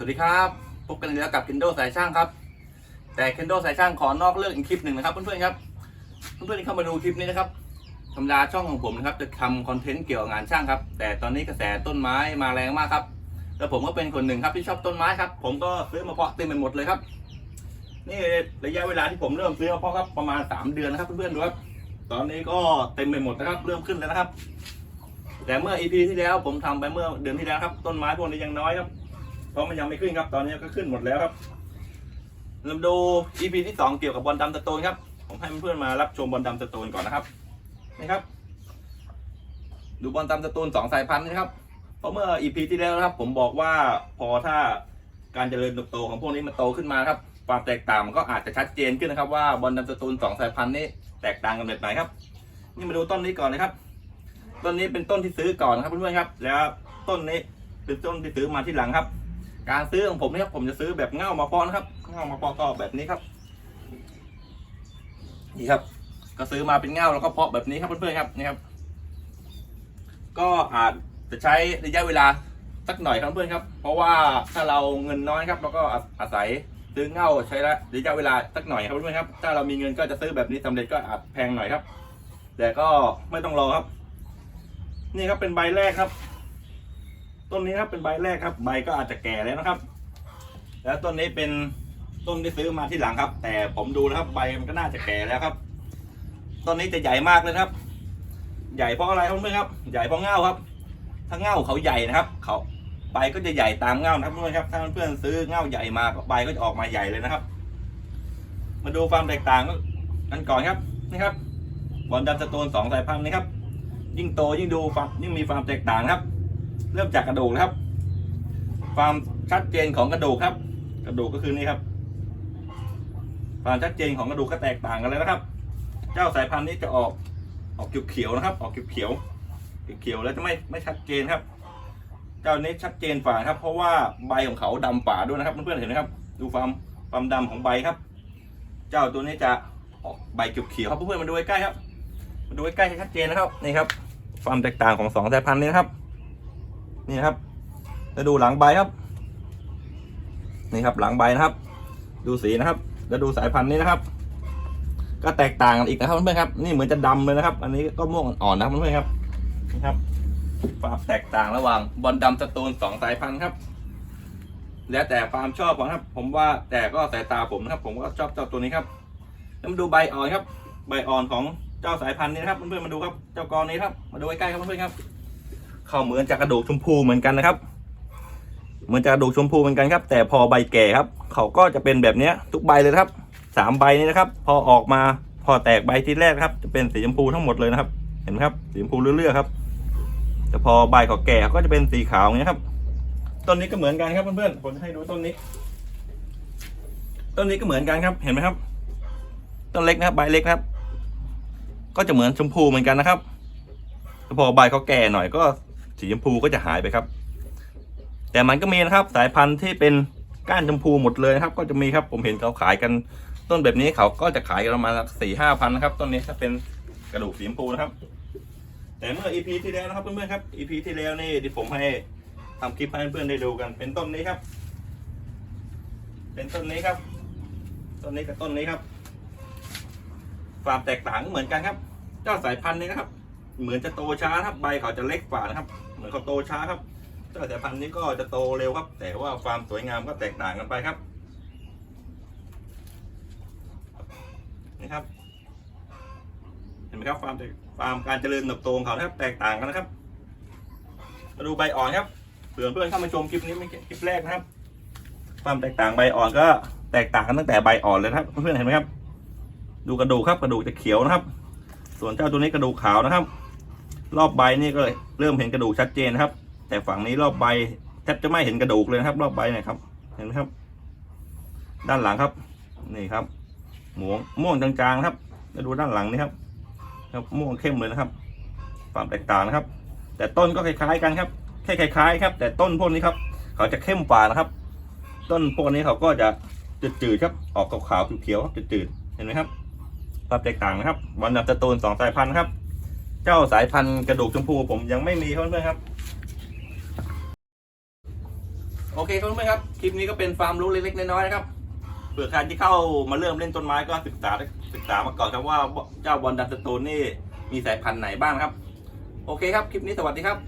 สวัสดีครับ พบกันอีกแล้วกับ Kendo สายช่างครับ แต่ Kendo สายช่างขอนอกเรื่องอีกคลิปหนึ่งนะครับเพื่อนๆครับ เพื่อนๆที่เข้ามาดูคลิปนี้นะครับธรรมดาช่องของผมนะครับจะทำคอนเทนต์เกี่ยวกับงานช่างครับ แต่ตอนนี้กระแสต้นไม้มาแรงมากครับ แล้วผมก็เป็นคนหนึ่งครับที่ชอบต้นไม้ครับ ผมก็ซื้อมาเพาะเต็มไปหมดเลยครับ นี่ระยะเวลาที่ผมเริ่มซื้อมาเพาะครับประมาณ 3 เดือนนะครับเพื่อนๆดูครับ ตอนนี้ก็เต็มไปหมดนะครับ เริ่มขึ้นแล้วนะครับ แต่เมื่อ EP ที่แล้วผมทำไปเมื่อเดือนที่แล้วครับ ต้นไม้พวกนี้ยังน้อยครับ เพราะมันยังไม่ขึ้นครับ ตอนนี้ก็ขึ้นหมดแล้วครับเรามดู EP ที่ 2 เกี่ยวกับบอลดำสโตนครับ ผมให้เพื่อนมารับชมบอลดำสโตนก่อนนะครับนี่ครับ ดูบอลดำสโตนสองสายพันธุ์นะครับ เพราะเมื่อ EP ที่แล้วนะครับ ผมบอกว่าพอถ้าการเจริญเติบโตของพวกนี้มันโตขึ้นมาครับความแตกต่างมันก็อาจจะชัดเจนขึ้นนะครับ ว่าบอลดำสโตนสองสายพันธุ์นี้แตกต่างกันแบบไหนครับ นี่มาดูต้นนี้ก่อนนะครับ ต้นนี้เป็นต้นที่ซื้อก่อนนะครับเพื่อนๆครับ แล้วต้นนี้เป็นต้นที่ซื้อมาที่หลังครับ การซื้อของผมนะครับผมจะซื้อแบบเง่ามาเพาะนะครับเง่ามาเพาะก็แบบนี้ครับนี่ครับ ก็ซื้อมาเป็นเง่าแล้วก็เพาะแบบนี้ครับเพื่อนๆครับนี่ครับ ก็อาจจะใช้ระยะเวลาสักหน่อยครับเพื่อนครับ เพราะว่าถ้าเราเงินน้อยครับเราก็อาศัยซื้อเง่าใช้ระยะเวลาสักหน่อยครับเพื่อนๆครับ ถ้าเรามีเงินก็จะซื้อแบบนี้สำเร็จก็อาจแพงหน่อยครับ แต่ก็ไม่ต้องรอครับ นี่ครับเป็นใบแรกครับ ต้นนี้ครับเป็นใบแรกครับ ใบก็อาจจะแก่แล้วนะครับ แล้วต้นนี้เป็นต้นที่ซื้อมาที่หลังครับ แต่ผมดูนะครับ ใบมันก็น่าจะแก่แล้วครับ ต้นนี้จะใหญ่มากเลยครับ ใหญ่เพราะอะไรครับเพื่อนครับ ใหญ่เพราะเง่าครับ ถ้าเง่าเขาใหญ่นะครับ เขาใบก็จะใหญ่ตามเง่านะครับเพื่อนครับ ถ้าเพื่อนซื้อเง่าใหญ่มาใบก็จะออกมาใหญ่เลยนะครับ มาดูความแตกต่างกันก่อนครับนี่ครับบอลดันสโตนสองสายพันธุ์นี่ครับ ยิ่งโตยิ่งดูความยิ่งมีความแตกต่างครับ เริ่มจากกระดูกนะครับ ความชัดเจนของกระดูกครับ กระดูกก็คือนี่ครับ ความชัดเจนของกระดูกก็แตกต่างกันเลยนะครับ เจ้าสายพันธุ์นี้จะออกออกเขียวๆนะครับ ออกเขียวๆเขียวๆแล้วจะไม่ไม่ชัดเจนครับ เจ้านี้ชัดเจนฝ่าครับ เพราะว่าใบของเขาดำฝ่าด้วยนะครับเพื่อนๆเห็นไหมครับ ดูความความดำของใบครับ เจ้าตัวนี้จะออกใบเขียวๆครับเพื่อนๆมาดูใกล้ครับมาดูใกล้ๆชัดเจนนะครับนี่ครับ ความแตกต่างของสองสายพันธุ์นี้นะครับ นี่นะครับแล้วดูหลังใบครับ นี่ครับหลังใบนะครับ ดูสีนะครับแล้วดูสายพันธุ์นี้นะครับ ก็แตกต่างกันอีกนะครับเพื่อนๆครับ นี่เหมือนจะดำเลยนะครับ อันนี้ก็ม่วงอ่อนนะครับเพื่อนๆครับนี่ครับความแตกต่างระหว่างบอลดำสตูนสองสายพันธุ์ครับ แล้วแต่ความชอบของครับ ผมว่าแต่ก็สายตาผมนะครับ ผมก็ชอบเจ้าตัวนี้ครับแล้วมาดูใบอ่อนครับ ใบอ่อนของเจ้าสายพันธุ์นี้นะครับเพื่อนๆมาดูครับ เจ้ากรนี้ครับ มาดูใกล้ๆครับเพื่อนๆครับ เขาเหมือนจากระดูกชมพูเหมือนกันนะครับ เหมือนจากระดูกชมพูเหมือนกันครับ แต่พอใบแก่ครับ เขาก็จะเป็นแบบนี้ทุกใบเลยครับสามใบนี้นะครับ พอออกมาพอแตกใบที่แรกครับ จะเป็นสีชมพูทั้งหมดเลยนะครับ เห็นไหมครับสีชมพูเรื่อยๆครับแต่พอใบเขาแก่ก็จะเป็นสีขาวอย่างเงี้ยครับ ต้นนี้ก็เหมือนกันครับเพื่อนๆผมจะให้ดูต้นนี้ ต้นนี้ก็เหมือนกันครับ เห็นไหมครับ ต้นเล็กนะครับ ใบเล็กนะครับ ก็จะเหมือนชมพูเหมือนกันนะครับแต่พอใบเขาแก่หน่อยก็ สีชมพูก็จะหายไปครับ แต่มันก็มีนะครับ สายพันธุ์ที่เป็นก้านชมพูหมดเลยนะครับ ก็จะมีครับผมเห็นเขาขายกันต้นแบบนี้เขาก็จะขายกันประมาณสี่ห้าพันนะครับ ต้นนี้ถ้าเป็นกระดูกสีชมพูนะครับ แต่เมื่อ EP ที่แล้วนะครับเพื่อนๆครับ EP ที่แล้วนี่ที่ผมให้ทำคลิปให้เพื่อนๆได้ดูกัน เป็นต้นนี้ครับ เป็นต้นนี้ครับ ต้นนี้กับต้นนี้ครับความแตกต่างเหมือนกันครับ เจ้าสายพันธุ์นี้นะครับ เหมือนจะโตช้าครับใบเขาจะเล็กกว่านะครับ เหมือนเขาโตช้าครับเจ้าสายพันธุ์นี้ก็จะโตเร็วครับ แต่ว่าความสวยงามก็แตกต่างกันไปครับ นี่ครับ เห็นไหมครับความความการเจริญเติบโตของเขานะครับ แตกต่างกันนะครับ มาดูใบอ่อนครับเผื่อเพื่อนเข้ามาชมคลิปนี้ไม่คลิปแรกนะครับ ความแตกต่างใบอ่อนก็แตกต่างกันตั้งแต่ใบอ่อนเลยนะครับ เพื่อนๆเห็นไหมครับ ดูกระดูกครับกระดูกจะเขียวนะครับ ส่วนเจ้าตัวนี้กระดูกขาวนะครับ รอบใบนี่ก็เริ่มเห็นกระดูกชัดเจนนะครับ แต่ฝั่งนี้รอบใบแทบจะไม่เห็นกระดูกเลยนะครับ รอบใบนะครับ เห็นไหมครับ ด้านหลังครับ นี่ครับหมวงม่วงจางๆครับแล้วดูด้านหลังนี่ครับ ครับม่วงเข้มเลยนะครับความแตกต่างนะครับ แต่ต้นก็คล้ายๆกันครับแค่คล้ายๆครับ แต่ต้นพวกนี้ครับ เขาจะเข้มกว่านะครับ ต้นพวกนี้เขาก็จะจืดๆครับ ออกขาวๆเขียวๆครับจืดๆเห็นไหมครับความแตกต่างนะครับวันดับสตูนสองสายพันธุ์ครับ เจ้าสายพันธุ์กระดูกชมพูผมยังไม่มีครับเพื่อนๆครับ โอเคครับเพื่อนๆครับ คลิปนี้ก็เป็นฟาร์มรู้เล็กๆน้อยๆนะครับเผื่อใครที่เข้ามาเริ่มเล่นต้นไม้ก็ศึกษาศึกษามาก่อนครับว่าเจ้าบอลดันสโตนนี่มีสายพันธุ์ไหนบ้างครับ โอเคครับ คลิปนี้สวัสดีครับ